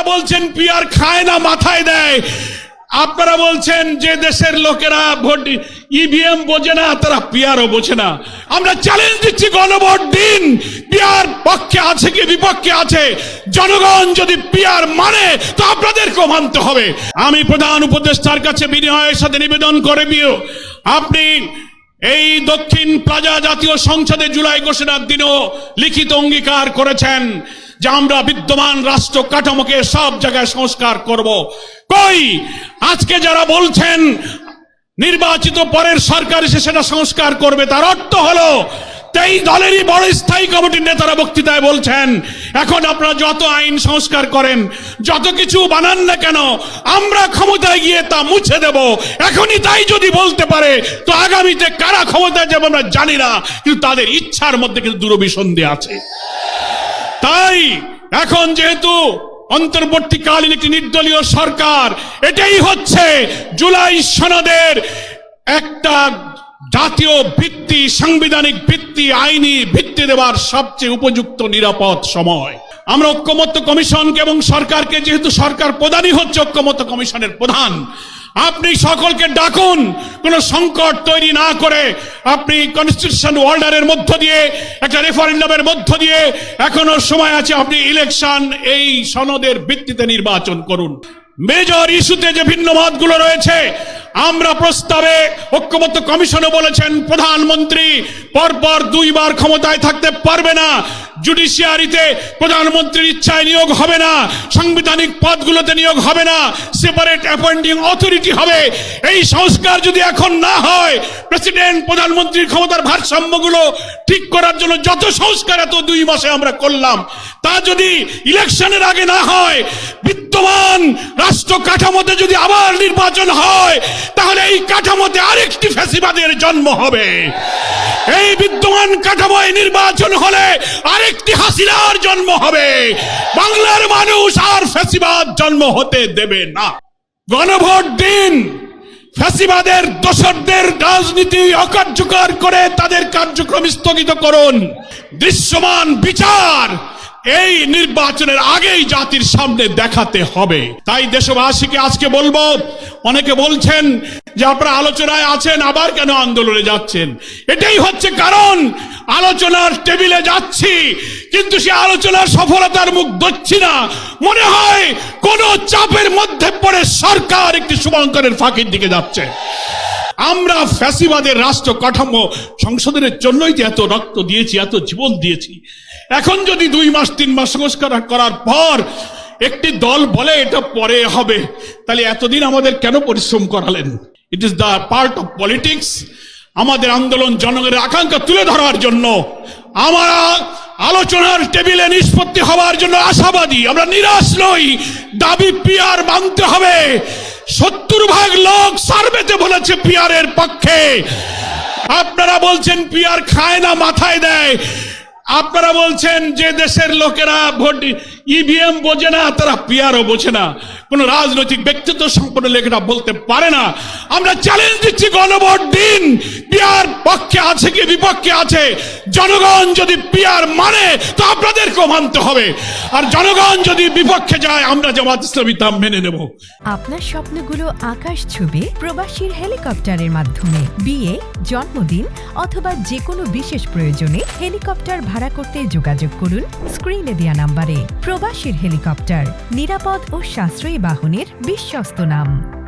আপনারা বলছেন পিয়ার খায় না, মাথায় দেয়। আপনারা বলছেন যে দেশের লোকেরা ভোট ইভিএম বোঝে না, তারা পিয়ারও বোঝে না। আমরা চ্যালেঞ্জ দিচ্ছি গণভোট দিন। পিয়ার পক্ষে আছে কি বিপক্ষে আছে? জনগণ যদি পিয়ার মানে তো আপনাদেরকেও মানতে হবে। আমি প্রধান উপদেষ্টার কাছে বিনিময়ের সাথে নিবেদন করে দিও আপনি এই দক্ষিণ প্লাজা জাতীয় সংসদে জুলাই ঘোষণার দিনও লিখিত অঙ্গীকার করেছেন। যে আমরা বিদ্যমান রাষ্ট্র কাঠামোকে সব জায়গায় সংস্কার করব। কই? আজকে যারা বলছেন নির্বাচিত পরের সরকার এসে সেটা সংস্কার করবে, তার অর্থ হলো এই দলেরই বড় স্থায়ী কমিটির নেতারা বক্তৃতায় বলছেন, এখন আপনারা যত আইন সংস্কার করেন, যত কিছু বানান না কেন, আমরা ক্ষমতায় গিয়ে তা মুছে দেব। এখনই তাই যদি বলতে পারে, তো আগামীতে কারা ক্ষমতায় যাবে আমরা জানি না, কিন্তু তাদের ইচ্ছার মধ্যে কিন্তু দুরভিসন্ধি আছে। তাই এখন যেহেতু অন্তর্বর্তীকালীন একটি নির্দলীয় সরকার, এটাই হচ্ছে জুলাই সনদের একটা জাতীয় ভিত্তি, সাংবিধানিক ভিত্তি, আইনি ভিত্তি দেওয়ার সবচেয়ে উপযুক্ত নিরাপদ সময়। আমরা ঐক্যমত্য কমিশনকে এবং সরকারকে, যেহেতু সরকার প্রধানই হচ্ছে ঐক্যমত্য কমিশনের প্রধান আপনি সকলকে ডাকুন। কোন সংকট তৈরি না করে আপনি কনস্টিটিউশন অর্ডারের মধ্য দিয়ে, একটা রেফারেন্ডামের মধ্য দিয়ে, এখনও সময় আছে আপনি ইলেকশন এই সনদের ভিত্তিতে নির্বাচন করুন। মেজর ইস্যুতে যে ভিন্ন মতগুলো রয়েছে, আমরা প্রস্তাবে ঐক্যমত্য কমিশনে বলেছেন, প্রধানমন্ত্রী পরপর দুইবার ক্ষমতায় থাকতে পারবে না। জুডিশিয়ারিতে প্রধানমন্ত্রীর ইচ্ছায় নিয়োগ হবে না, সাংবিধানিক পদগুলোতে নিয়োগ হবে না সেপারেট অ্যাপয়েন্টিং অথরিটি হবে। এই সংস্কার যদি এখন না হয় প্রেসিডেন্ট প্রধানমন্ত্রীর ক্ষমতার ভারসাম্যগুলো ঠিক করার জন্য যত সংস্কার এত দুই মাসে আমরা করলাম। তা যদি ইলেকশনের আগে না হয়, বিদ্যমান রাষ্ট্র কাঠামোতে যদি আবার নির্বাচন হয়, তাহলে এই কাঠামোতে আরেকটি ফ্যাসিবাদের জন্ম হবে। এই বিদ্যমান কাঠামোয় নির্বাচন হলে আরেকটি হাসিনার জন্ম হবে। বাংলার মানুষ আর ফ্যাসিবাদ জন্ম হতে দেবে না। গণভোট দিন। ফ্যাসিবাদের দোসরদের রাজনীতি অকার্যকর করে তাদের কার্যক্রম স্থগিত করুন। দৃশ্যমান বিচার এই নির্বাচনের আগেই জাতির সামনে দেখাতে হবে। তাই দেশবাসীকে আজকে বলব অনেকে বলছেন যে আপনারা আলোচনায় আছেন, আবার কেন আন্দোলনে যাচ্ছেন? এটাই হচ্ছে কারণ। আলোচনার টেবিলে যাচ্ছি, কিন্তু সে আলোচনার সফলতার মুখ ধরছি না। মনে হয় কোন চাপের মধ্যে পড়ে সরকার একটি শুভঙ্করের ফাঁকির দিকে যাচ্ছে। আমরা ফ্যাসিবাদের রাষ্ট্র কাঠামো সংশোধনের জন্যই যে এত রক্ত দিয়েছি, এত জীবন দিয়েছি। এখন যদি দুই মাস, তিন মাস সংস্কার করার পর একটি দল বলে এটা পরে হবে। তাহলে এতদিন আমাদের কেন পরিশ্রম করালেন? It is the part of politics আমাদের আন্দোলন জনগণের আকাঙ্ক্ষা তুলে ধরার জন্য, আমরা আলোচনার টেবিলে নিষ্পত্তি হওয়ার জন্য আশাবাদী। আমরা নিরাশ নই। দাবি পিয়ার মানতে হবে। সত্তর ভাগ লোক সার্ভেতে বলেছে পিয়ারের পক্ষে। আপনারা বলছেন পিয়ার খায় না, মাথায় দেয়। আপনারা বলছেন যে দেশের লোকেরা ভোট ইভিএম বোঝে না, তারা পিয়ারও বোঝে না। কোন রাজনৈতিক ব্যক্তিত্ব সম্পন্ন লোকেরা বলতে পারে না। আমরা চ্যালেঞ্জ দিচ্ছি গণভোট দিন। পিয়ার পক্ষে আছে কি বিপক্ষে আছে? জনগণ যদি পিয়ার তো আপনাদেরকেও মানতে হবে। আর জনগণ যদি বিপক্ষে যায়, আমরা জামাত ইসলামী তা মেনে নেব। আপনার স্বপ্নগুলো আকাশ ছবি প্রবাসীর হেলিকপ্টারের মাধ্যমে। বিয়ে, জন্মদিন অথবা যে কোনো বিশেষ প্রয়োজনে হেলিকপ্টার ভাড়া করতে যোগাযোগ করুন স্ক্রিনে দেওয়া নাম্বারে। প্রবাসীর হেলিকপ্টার, নিরাপদ ও সাশ্রয়ী বাহনের বিশ্বস্ত নাম।